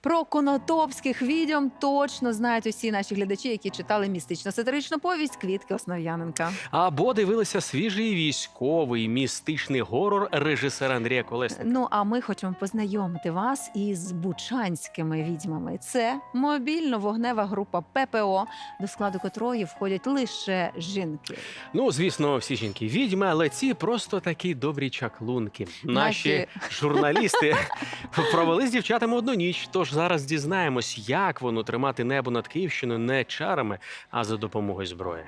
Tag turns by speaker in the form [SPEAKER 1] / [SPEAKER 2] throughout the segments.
[SPEAKER 1] Про конотопських відьом точно знають усі наші глядачі, які читали містично-сатиричну повість Квітки Основ'яненка.
[SPEAKER 2] Або дивилися свіжий військовий містичний горор режисера Андрія Колесника.
[SPEAKER 1] Ну а ми хочемо познайомити вас із бучанськими відьмами. Це мобільно-вогнева група ППО, до складу котрої входять лише жінки.
[SPEAKER 2] Ну, звісно, всі жінки відьми, але ці просто такі добрі чаклунки. Наші
[SPEAKER 1] Наші-
[SPEAKER 2] журналісти провели з дівчатами одну ніч. Тож зараз дізнаємось, як воно тримати небо над Київщиною не чарами, а за допомогою зброї.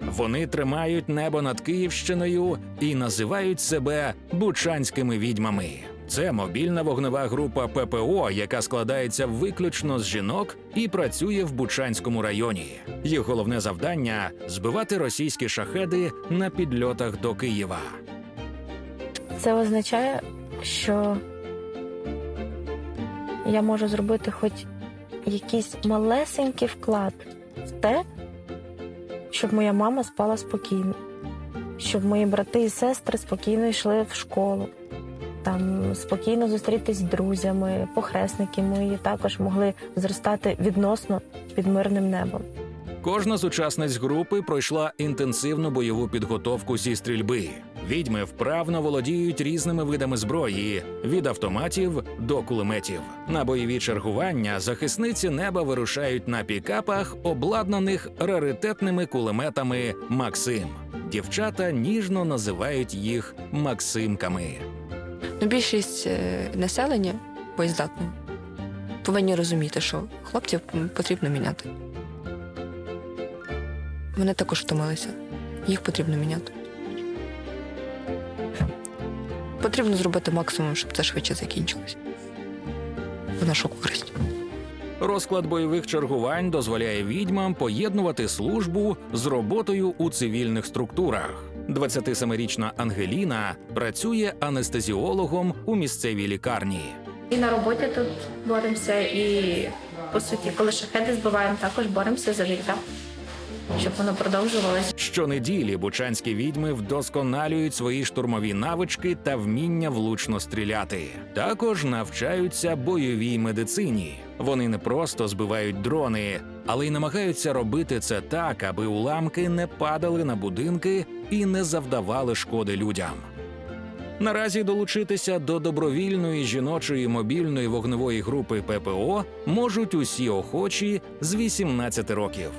[SPEAKER 3] Вони тримають небо над Київщиною і називають себе бучанськими відьмами. Це мобільна вогнева група ППО, яка складається виключно з жінок і працює в Бучанському районі. Їх головне завдання збивати російські шахеди на підльотах до Києва.
[SPEAKER 4] Це означає, що я можу зробити хоч якийсь малесенький вклад в те, щоб моя мама спала спокійно, щоб мої брати і сестри спокійно йшли в школу, там спокійно зустрітись з друзями, похресники мої також могли зростати відносно під мирним небом.
[SPEAKER 3] Кожна з учасниць групи пройшла інтенсивну бойову підготовку зі стрільби. Відьми вправно володіють різними видами зброї від автоматів до кулеметів. На бойові чергування захисниці неба вирушають на пікапах, обладнаних раритетними кулеметами Максим. Дівчата ніжно називають їх Максимками.
[SPEAKER 5] Ну, більшість е, населення боєздатне повинні розуміти, що хлопців потрібно міняти. Вони також втомилися. Їх потрібно міняти. Потрібно зробити максимум, щоб це швидше закінчилось. В нашу користь.
[SPEAKER 3] Розклад бойових чергувань дозволяє відьмам поєднувати службу з роботою у цивільних структурах. 27-річна Ангеліна працює анестезіологом у місцевій лікарні.
[SPEAKER 6] І на роботі тут боремося, і по суті, коли шахеди збиваємо, також боремося за життя, щоб воно продовжувалося.
[SPEAKER 3] Щонеділі бучанські відьми вдосконалюють свої штурмові навички та вміння влучно стріляти. Також навчаються бойовій медицині. Вони не просто збивають дрони, але й намагаються робити це так, аби уламки не падали на будинки і не завдавали шкоди людям. Наразі долучитися до добровільної жіночої мобільної вогневої групи ППО можуть усі охочі з 18 років.